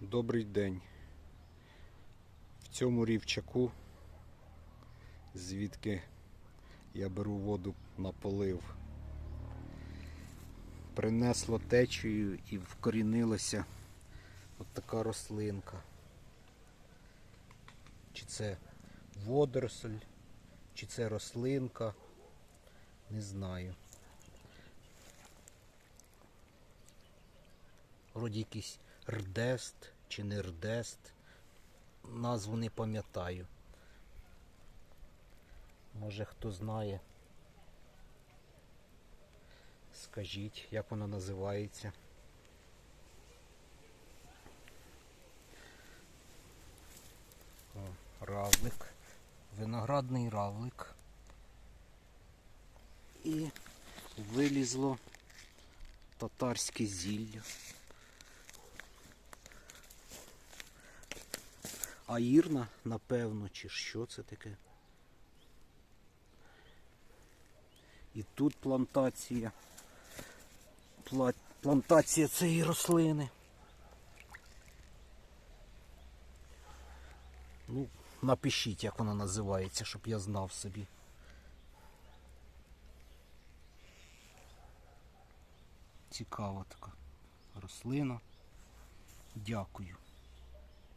Добрий день. В цьому рівчаку, звідки я беру воду на полив, принесло течею і вкорінилася от така рослинка. Чи це водоросль, чи це рослинка, не знаю. Вроді якийсь рдест чи не рдест. Назву не пам'ятаю. Може хто знає. Скажіть, як воно називається. О, равлик. Виноградний равлик. І вилізло татарське зілля. Аїрна, напевно, чи що це таке. І тут плантація. Плантація цієї рослини. Ну, напишіть, як вона називається, щоб я знав собі. Цікава така рослина. Дякую.